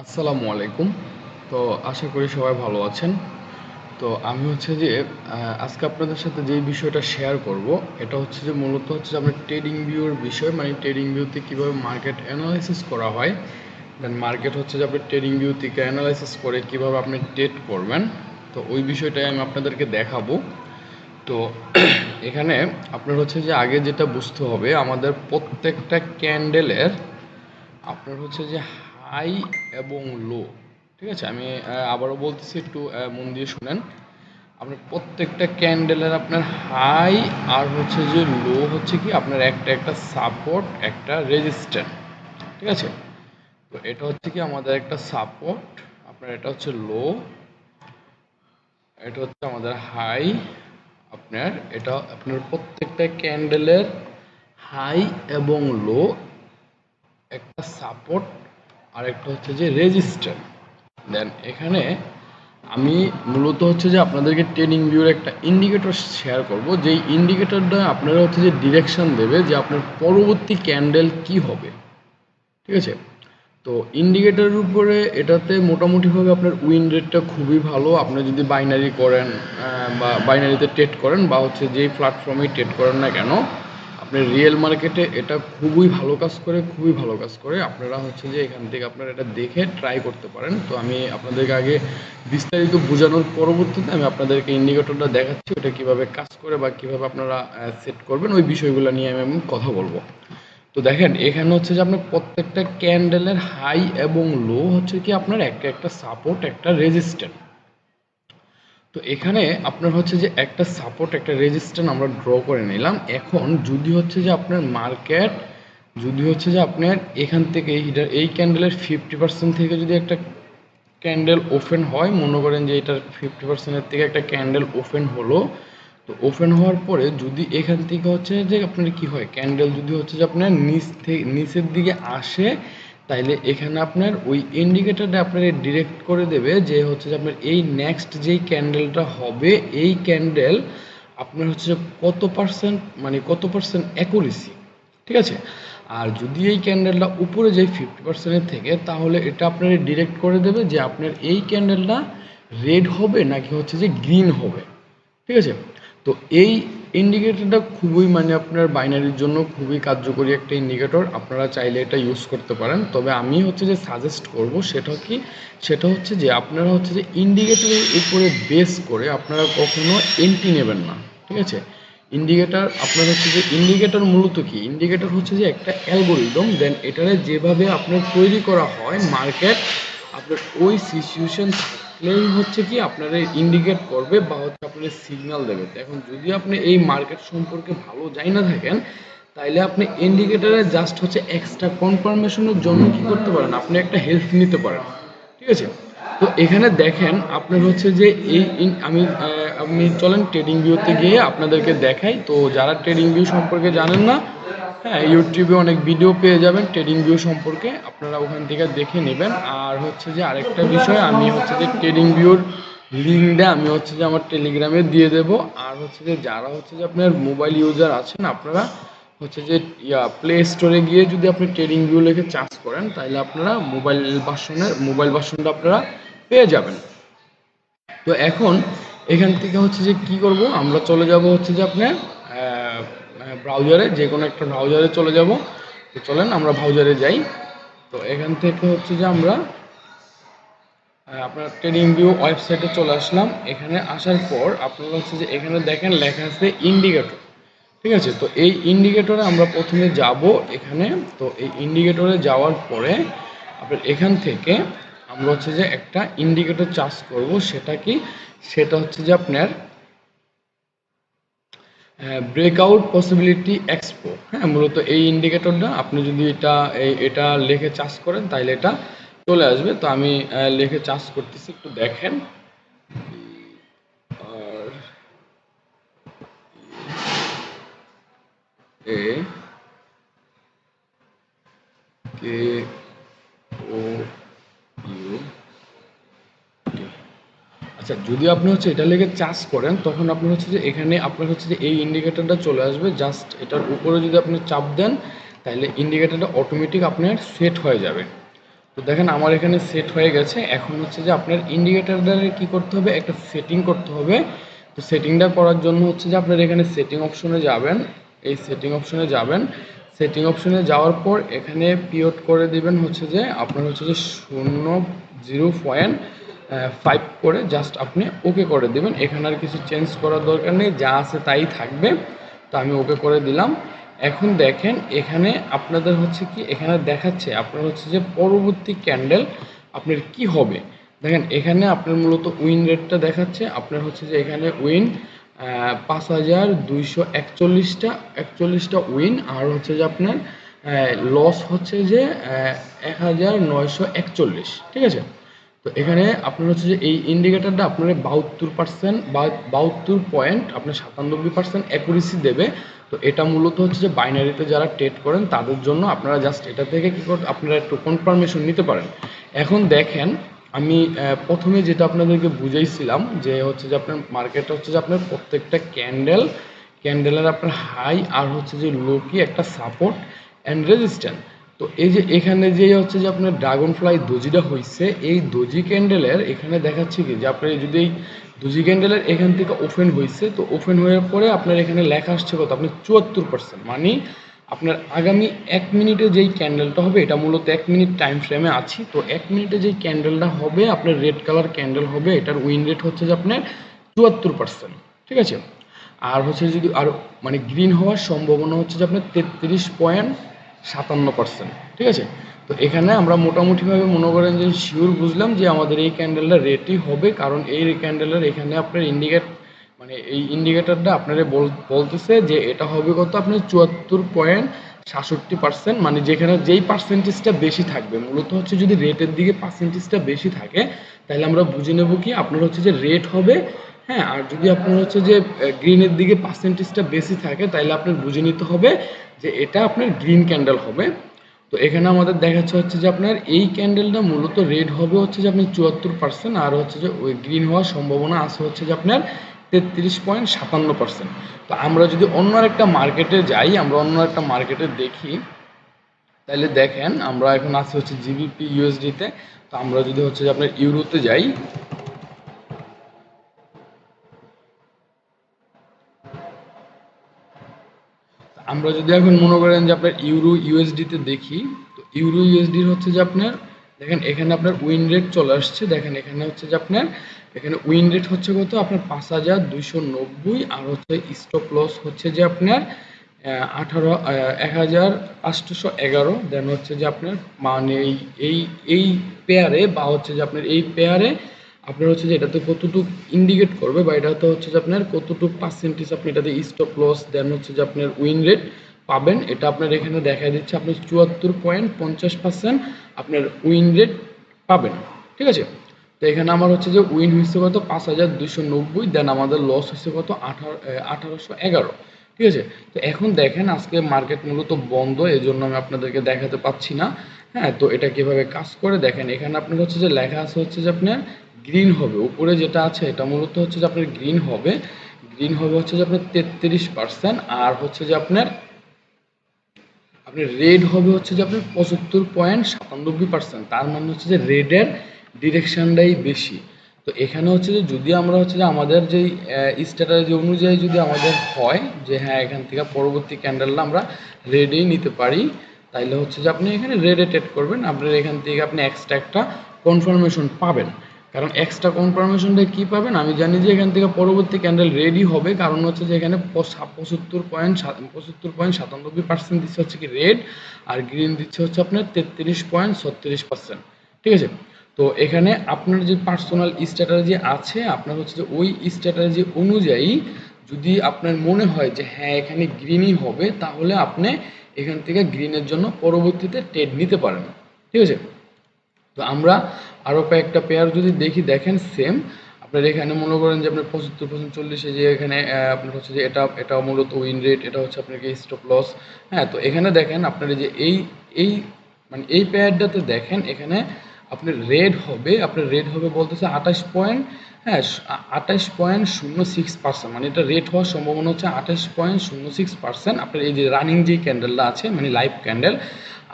আসসালামু আলাইকুম। তো আশা করি সবাই ভালো আছেন। তো আমি হচ্ছে যে আজকে আপনাদের সাথে যেই বিষয়টা শেয়ার করব, এটা হচ্ছে যে মূলত হচ্ছে যে আপনার ট্রেডিং ভিউর বিষয় মানে ট্রেডিং ভিউতে কীভাবে মার্কেট অ্যানালাইসিস করা হয়। দেন মার্কেট হচ্ছে যে আপনি ট্রেডিং ভিউ থেকে অ্যানালাইসিস করে কীভাবে আপনি ট্রেড করবেন। তো ওই বিষয়টাই আমি আপনাদেরকে দেখাবো। তো এখানে আপনার হচ্ছে যে আগে যেটা বুঝতে হবে, আমাদের প্রত্যেকটা ক্যান্ডেলের আপনার হচ্ছে যে হাই এবং লো, ঠিক আছে? আমি আবারও বলতেছি, একটু মন দিয়ে শুনেন। আপনার প্রত্যেকটা ক্যান্ডেলের আপনার হাই আর হচ্ছে যে লো হচ্ছে কি? আপনার একটা একটা সাপোর্ট একটা রেজিস্ট্যান্ট ঠিক আছে? তো এটা হচ্ছে কি? আমাদের একটা সাপোর্ট আপনার এটা হচ্ছে লো এটা হচ্ছে আমাদের হাই আপনার এটা, আপনার প্রত্যেকটা ক্যান্ডেলের হাই এবং লো একটা সাপোর্ট আর একটা হচ্ছে যে রেজিস্টার দেন এখানে আমি মূলত হচ্ছে যে আপনাদেরকে ট্রেনিং ভিউর একটা ইন্ডিকেটর শেয়ার করব, যেই ইন্ডিকেটরটা আপনারা হচ্ছে যে ডিরেকশন দেবে যে আপনার পরবর্তী ক্যান্ডেল কি হবে। ঠিক আছে? তো ইন্ডিকেটরের উপরে এটাতে মোটামুটিভাবে আপনার উইন রেটটা খুবই ভালো। আপনি যদি বাইনারি করেন বা বাইনারিতে ট্রেড করেন, বা হচ্ছে যেই প্ল্যাটফর্মে ট্রেড করেন না কেন আপনার রিয়েল মার্কেটে এটা খুবই ভালো কাজ করে, খুবই ভালো কাজ করে। আপনারা হচ্ছে যে এখান থেকে আপনারা এটা দেখে ট্রাই করতে পারেন। তো আমি আপনাদেরকে আগে বিস্তারিত বোঝানোর পরবর্তীতে আমি আপনাদেরকে ইন্ডিকেটরটা দেখাচ্ছি, ওটা কীভাবে কাজ করে বা কীভাবে আপনারা সেট করবেন। ওই বিষয়গুলো নিয়ে আমি আমি কথা বলব। তো দেখেন, এখানে হচ্ছে যে আপনার প্রত্যেকটা ক্যান্ডেলের হাই এবং লো হচ্ছে কি আপনার একটা একটা সাপোর্ট একটা রেজিস্ট্যান্ট তো এখানে আপনার হচ্ছে যে একটা সাপোর্ট একটা রেজিস্ট্যান্ট আমরা ড্র করে নিলাম। এখন যদি হচ্ছে যে আপনার মার্কেট যদি হচ্ছে যে আপনার এখান থেকে এই ক্যান্ডেলের ফিফটি পার্সেন্ট থেকে যদি একটা ক্যান্ডেল ওপেন হয়, মনে করেন যে এটার ফিফটি পার্সেন্টের থেকে একটা ক্যান্ডেল ওপেন হলো, তো ওপেন হওয়ার পরে যদি এখান থেকে হচ্ছে যে আপনার কি হয় ক্যান্ডেল যদি হচ্ছে যে আপনার নিচ থেকে, নিচের দিকে আসে তাইলে এখানে আপনার ওই ইন্ডিকেটরটা আপনার ডিরেক্ট করে দেবে যে হচ্ছে যে আপনার এই নেক্সট যেই ক্যান্ডেলটা হবে, এই ক্যান্ডেল আপনার হচ্ছে কত পার্সেন্ট মানে কত পার্সেন্ট অ্যাকুরেসি ঠিক আছে? আর যদি এই ক্যান্ডেলটা উপরে যায় ফিফটি পার্সেন্টের থেকে, তাহলে এটা আপনার ডিরেক্ট করে দেবে যে আপনার এই ক্যান্ডেলটা রেড হবে নাকি হচ্ছে যে গ্রিন হবে, ঠিক আছে? তো এই ইন্ডিকেটরটা খুবই মানে আপনার বাইনারির জন্য খুবই কার্যকরী একটা ইন্ডিকেটর আপনারা চাইলে এটা ইউজ করতে পারেন। তবে আমি হচ্ছে যে সাজেস্ট করব সেটা কি? সেটা হচ্ছে যে আপনারা হচ্ছে যে ইন্ডিকেটরের উপরে বেস করে আপনারা কখনো এন্ট্রি নেবেন না, ঠিক আছে? ইন্ডিকেটর আপনার হচ্ছে যে ইন্ডিকেটর মূলত কি? ইন্ডিকেটর হচ্ছে যে একটা অ্যালগোরিদম দেন এটারে যেভাবে আপনার তৈরি করা হয় মার্কেট আপনার ওই সিচুয়েশন থাকলেই হচ্ছে কি আপনারা ইন্ডিকেট করবে বা হচ্ছে আপনার সিগন্যাল দেবে। এখন যদি আপনি এই মার্কেট সম্পর্কে ভালো জানি না থাকেন, তাইলে আপনি ইন্ডিকেটারে জাস্ট হচ্ছে এক্সট্রা কনফার্মেশনের জন্য কি করতে পারেন? আপনি একটা হেল্প নিতে পারেন। ঠিক আছে? তো এখানে দেখেন আপনার হচ্ছে যে এই আমি আপনি চলেন ট্রেডিং ভিউতে গিয়ে আপনাদেরকে দেখাই। তো যারা ট্রেডিং ভিউ সম্পর্কে জানেন না হ্যাঁ ইউটিউবে অনেক ভিডিও পেয়ে যাবেন ট্রেডিং ভিউ সম্পর্কে। আপনারা ওখান থেকে দেখে নেবেন। আর হচ্ছে যে আরেকটা বিষয়, আমি হচ্ছে যে ট্রেডিং ভিউর লিঙ্কটা আমি হচ্ছে যে আমার টেলিগ্রামে দিয়ে দেব। আর হচ্ছে যে যারা হচ্ছে যে আপনার মোবাইল ইউজার আছেন, আপনারা হচ্ছে যে, ইয়া প্লে স্টোরে গিয়ে যদি আপনি ট্রেডিং ভিউ লিখে চার্জ করেন তাহলে আপনারা মোবাইল ভার্সনের মোবাইল ভার্সনটা আপনারা পেয়ে যাবেন। তো এখন এখান থেকে হচ্ছে যে কি করব? আমরা চলে যাব হচ্ছে যে আপনার ব্রাউজারে যে কোনো একটা ব্রাউজারে চলে যাব। তো চলেন, আমরা ব্রাউজারে যাই। তো এখান থেকে হচ্ছে যে আমরা আপনার ট্রেডিং ভিউ ওয়েবসাইটে চলে আসলাম। এখানে আসার পর আপনারা হচ্ছে যে এখানে দেখেন লেখা আছে ইন্ডিকেটর ঠিক আছে? তো এই ইন্ডিকেটরে আমরা প্রথমে যাব এখানে। তো এই ইন্ডিকেটরে যাওয়ার পরে আপনার এখান থেকে আমরা হচ্ছে যে একটা ইন্ডিকেটর চার্জ করব। সেটা কি? সেটা হচ্ছে যে আপনার ব্রেকআউট পসিবিলিটি এক্সপো হ্যাঁ মূলত এই ইন্ডিকেটরটা আপনি যদি এটা এটা লেখে চার্জ করেন তাহলে এটা চলে আসবে। তো আমি লেখে চার্জ করতেছি, একটু দেখেন। আর, এ আচ্ছা যদি আপনি হচ্ছে এটা লেগে চার্জ করেন, তখন আপনি হচ্ছে যে এখানে আপনার হচ্ছে যে এই ইন্ডিকেটারটা চলে আসবে জাস্ট এটার উপরে যদি আপনি চাপ দেন, তাহলে ইন্ডিকেটারটা অটোমেটিক আপনার সেট হয়ে যাবে। তো দেখেন, আমার এখানে সেট হয়ে গেছে। এখন হচ্ছে যে আপনার ইন্ডিকেটারটারে কি করতে হবে? একটা সেটিং করতে হবে। তো সেটিংটা করার জন্য হচ্ছে যে আপনার এখানে সেটিং অপশনে যাবেন। এই সেটিং অপশনে যাবেন। সেটিং অপশনে যাওয়ার পর এখানে পিওট করে দিবেন হচ্ছে যে আপনার হচ্ছে যে শূন্য জিরো পয়েন্ট ফাইভ করে জাস্ট আপনি ওকে করে দেবেন। এখানে আর কিছু চেঞ্জ করার দরকার নেই, যা আছে তাই থাকবে। তো আমি ওকে করে দিলাম। এখন দেখেন, এখানে আপনাদের হচ্ছে কি, এখানে দেখাচ্ছে, আপনার হচ্ছে যে পরবর্তী ক্যান্ডেল আপনার কি হবে? দেখেন, এখানে আপনার মূলত উইন রেটটা দেখাচ্ছে। আপনার হচ্ছে যে এখানে উইন পাঁচ হাজার দুইশো একচল্লিশটা একচল্লিশটা উইন আর হচ্ছে যে আপনার লস হচ্ছে যে এক হাজার নয়শো একচল্লিশ। ঠিক আছে? তো এখানে আপনার হচ্ছে যে এই ইন্ডিকেটারটা আপনার বাহাত্তর পার্সেন্ট বা বাহাত্তর পয়েন্ট আপনার সাতানব্বই পার্সেন্ট অ্যাকুরেসি দেবে। তো এটা মূলত হচ্ছে যে বাইনারিতে যারা ট্রেড করেন, তাদের জন্য আপনারা জাস্ট এটা থেকে কী করতে আপনারা একটু কনফার্মেশন নিতে পারেন। এখন দেখেন, আমি প্রথমে যেটা আপনাদেরকে বুঝাইছিলাম যে হচ্ছে যে আপনার মার্কেটটা হচ্ছে যে আপনার প্রত্যেকটা ক্যান্ডেল ক্যান্ডেলের আপনার হাই আর হচ্ছে যে লো কি একটা সাপোর্ট অ্যান্ড রেজিস্ট্যান্ট তো এই যে এখানে যে হচ্ছে যে আপনার ড্রাগন ফ্লাই দজিটা হয়েছে এই দজি ক্যান্ডেলের এখানে দেখাচ্ছে কি যে আপনার যদি এই দজি ক্যান্ডেলের এখান থেকে ওপেন হয়েছে তো ওপেন হয়ে পরে আপনার এখানে লেখা আসছে কত? আপনি চুয়াত্তর পার্সেন্ট মানে আপনার আগামী এক মিনিটে যেই ক্যান্ডেলটা হবে, এটা মূলত এক মিনিট টাইম ফ্রেমে আছি, তো এক মিনিটে যেই ক্যান্ডেলটা হবে, আপনার রেড কালার ক্যান্ডেল হবে, এটার উইন রেট হচ্ছে যে আপনার চুয়াত্তর পার্সেন্ট ঠিক আছে? আর হচ্ছে যদি আর মানে গ্রিন হওয়ার সম্ভাবনা হচ্ছে যে আপনার তেত্রিশ পয়েন্ট সাতান্ন পার্সেন্ট ঠিক আছে? তো এখানে আমরা মোটামুটিভাবে মনে করেন যে শিওর বুঝলাম যে আমাদের এই ক্যান্ডেলটা রেটই হবে, কারণ এই ক্যান্ডেলের এখানে আপনার ইন্ডিকেট মানে এই ইন্ডিকেটারটা আপনারা বলতেছে যে এটা হবে কত আপনার চুয়াত্তর পয়েন্ট সাতষট্টি পার্সেন্ট মানে যেখানে যেই পার্সেন্টেজটা বেশি থাকবে, মূলত হচ্ছে যদি রেটের দিকে পার্সেন্টেজটা বেশি থাকে, তাহলে আমরা বুঝে নেব কি আপনার হচ্ছে যে রেট হবে হ্যাঁ আর যদি আপনার হচ্ছে যে গ্রিনের দিকে পার্সেন্টেজটা বেশি থাকে তাহলে আপনার বুঝে নিতে হবে যে, এটা আপনার গ্রিন ক্যান্ডেল হবে। তো এখানে আমাদের দেখাচ্ছে হচ্ছে যে, আপনার এই ক্যান্ডেলটা মূলত রেড হবে হচ্ছে যে, আপনি চুয়াত্তর পার্সেন্ট আর হচ্ছে যে, ওই গ্রিন হওয়ার সম্ভাবনা আছে হচ্ছে যে, আপনার তেত্রিশ পয়েন্ট সাতান্ন পার্সেন্ট তো আমরা যদি অন্য একটা মার্কেটে যাই, আমরা অন্য একটা মার্কেটে দেখি তাহলে দেখেন, আমরা এখন আছি হচ্ছে জিবিপি ইউএসডিতে তো। আমরা যদি হচ্ছে যে, আপনার ইউরোতে যাই আমরা যদি এখন মনে করেন যে আপনার ইউরো ইউএসডিতে দেখি, তো ইউরো ইউএসডির হচ্ছে যে আপনার, দেখেন এখানে আপনার উইন রেট চলে আসছে, দেখেন এখানে হচ্ছে যে আপনার, এখানে উইন রেট হচ্ছে কত? আপনার পাঁচ হাজার দুইশো নব্বই, আর হচ্ছে স্টপ লস হচ্ছে যে আপনার আঠারো এক হাজার আটশোশো এগারো দেন হচ্ছে যে আপনার মানে এই এই পেয়ারে বা হচ্ছে যে আপনার এই পেয়ারে আপনার হচ্ছে যে এটাতে কতটুক ইন্ডিকেট করবে বা এটাতে হচ্ছে যে আপনার কতটুক পার্সেন্টেজ আপনি এটাতে স্টপ লস দেন হচ্ছে যে আপনার উইন রেট পাবেন। এটা আপনার এখানে দেখা দিচ্ছে, আপনি চুয়াত্তর পয়েন্ট পঞ্চাশ পার্সেন্ট আপনার উইন রেট পাবেন। ঠিক আছে? তো এখানে আমার হচ্ছে যে উইন হয়েছে কত? পাঁচ হাজার দুশো নব্বই দেন আমাদের লস হয়েছে কত? আঠারো আঠারোশো এগারো। ঠিক আছে? তো এখন দেখেন, আজকে মার্কেট মূলত বন্ধ এই জন্য আমি আপনাদেরকে দেখাতে পাচ্ছি না। হ্যাঁ তো এটা কীভাবে কাজ করে? দেখেন, এখানে আপনার হচ্ছে যে লেখা আছে হচ্ছে যে আপনার গ্রিন হবে। উপরে যেটা আছে, এটা মূলত হচ্ছে যে আপনার গ্রিন হবে। গ্রিন হবে হচ্ছে যে আপনার তেত্রিশ পার্সেন্ট আর হচ্ছে যে আপনার আপনার রেড হবে হচ্ছে যে আপনার পঁচাত্তর পয়েন্ট সাতানব্বই পার্সেন্ট তার মানে হচ্ছে যে রেডের ডিরেকশনটাই বেশি। তো এখানে হচ্ছে যে যদি আমরা হচ্ছে যে আমাদের যেই স্ট্র্যাটাজি অনুযায়ী যদি আমাদের হয় যে হ্যাঁ এখান থেকে পরবর্তী ক্যান্ডেলটা আমরা রেডেই নিতে পারি, তাইলে হচ্ছে যে আপনি এখানে রেডে ট্রেড করবেন। আপনার এখান থেকে আপনি এক্সট্রা একটা কনফার্মেশন পাবেন। কারণ এক্সট্রা কনফার্মেশনটা কী পাবেন? আমি জানি যে এখান থেকে পরবর্তী ক্যান্ডেল রেডি হবে। কারণ হচ্ছে যে এখানে পঁচাত্তর পয়েন্ট পঁচাত্তর পয়েন্ট সাতানব্বই পার্সেন্ট দিচ্ছে হচ্ছে কি রেড আর গ্রিন দিচ্ছে হচ্ছে আপনার তেত্রিশ পয়েন্ট ছত্রিশ পার্সেন্ট ঠিক আছে? তো এখানে আপনার যে পার্সোনাল স্ট্র্যাটাজি আছে, আপনার হচ্ছে যে ওই স্ট্র্যাটাজি অনুযায়ী যদি আপনার মনে হয় যে হ্যাঁ এখানে গ্রিনই হবে, তাহলে আপনি এখান থেকে গ্রিনের জন্য পরবর্তীতে ট্রেড নিতে পারেন। ঠিক আছে? তো আমরা আরও কয়েকটা পেয়ার যদি দেখি, দেখেন সেম আপনার এখানে মনে করেন যে আপনার পঁচাত্তর পার্সেন্ট চল্লিশে যে এখানে আপনার হচ্ছে যে এটা এটা মূলত উইন রেট এটা হচ্ছে আপনাকে স্টপ লস হ্যাঁ তো এখানে দেখেন আপনার যে এই এই মানে এই পেয়ারটাতে দেখেন, এখানে আপনার রেড হবে, আপনার রেড হবে বলতেছে আঠাশ পয়েন্ট হ্যাঁ আঠাশ পয়েন্ট শূন্য সিক্স পার্সেন্ট মানে এটা রেট হওয়ার সম্ভাবনা হচ্ছে আঠাশ পয়েন্ট শূন্য সিক্স পার্সেন্ট। আপনার এই যে রানিং যে ক্যান্ডেলটা আছে মানে লাইভ ক্যান্ডেল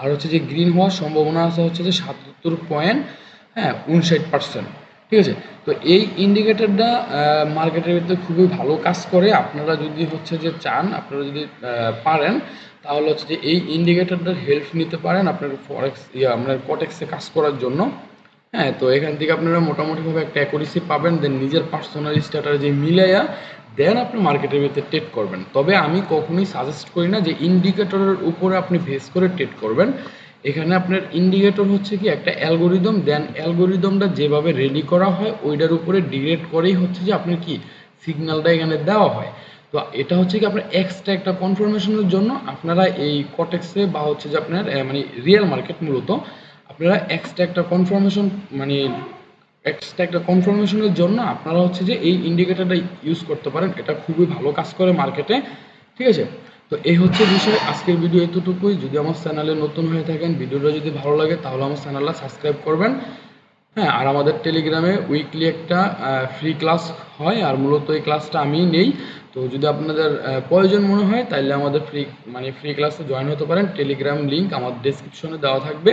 আর হচ্ছে যে গ্রিন হওয়ার সম্ভাবনা আছে হচ্ছে যে সাতাত্তর পয়েন্ট হ্যাঁ উনষাট পার্সেন্ট, ঠিক আছে? তো এই ইন্ডিকেটরটা মার্কেটের ভিতরে খুবই ভালো কাজ করে। আপনারা যদি হচ্ছে যে চান, আপনারা যদি পারেন, তাহলে হচ্ছে যে এই ইন্ডিকেটারটার হেল্প নিতে পারেন আপনার ফরেক্স ইয়ে আপনার কটেক্সে কাজ করার জন্য। হ্যাঁ তো এখান থেকে আপনারা মোটামুটিভাবে একটা অ্যাকুরেসি পাবেন দেন নিজের পার্সোনাল যে মিলাইয়া দেন আপনি মার্কেটের ভিতরে ট্রেড করবেন। তবে আমি কখনোই সাজেস্ট করি না যে ইন্ডিকেটরের উপরে আপনি ভেস করে ট্রেড করবেন। এখানে আপনার ইন্ডিকেটর হচ্ছে কি একটা অ্যালগোরিদম দেন অ্যালগোরিদমটা যেভাবে রেডি করা হয়, ওইটার উপরে ডিরেক্ট করেই হচ্ছে যে আপনার কি সিগন্যালটা এখানে দেওয়া হয়। তো এটা হচ্ছে কি আপনার এক্সট্রা একটা কনফার্মেশনের জন্য আপনারা এই কটেক্সে বা হচ্ছে যে আপনার মানে রিয়েল মার্কেট মূলত আপনারা এক্সট্রা একটা কনফার্মেশন মানে এক্সট্রা একটা কনফার্মেশনের জন্য আপনারা হচ্ছে যে এই ইন্ডিকেটারটা ইউজ করতে পারেন। এটা খুবই ভালো কাজ করে মার্কেটে ঠিক আছে? তো এই হচ্ছে বিষয়। আজকের ভিডিও এতটুকুই। যদি আমার চ্যানেলে নতুন হয়ে থাকেন ভিডিওটা যদি ভালো লাগে, তাহলে আমার চ্যানেলটা সাবস্ক্রাইব করবেন। হ্যাঁ আর আমাদের টেলিগ্রামে উইকলি একটা ফ্রি ক্লাস হয়, আর মূলত এই ক্লাসটা আমিই নেই। তো যদি আপনাদের প্রয়োজন মনে হয় তাহলে আমাদের ফ্রি মানে ফ্রি ক্লাসে জয়েন হতে পারেন। টেলিগ্রাম লিঙ্ক আমার ডেসক্রিপশনে দেওয়া থাকবে।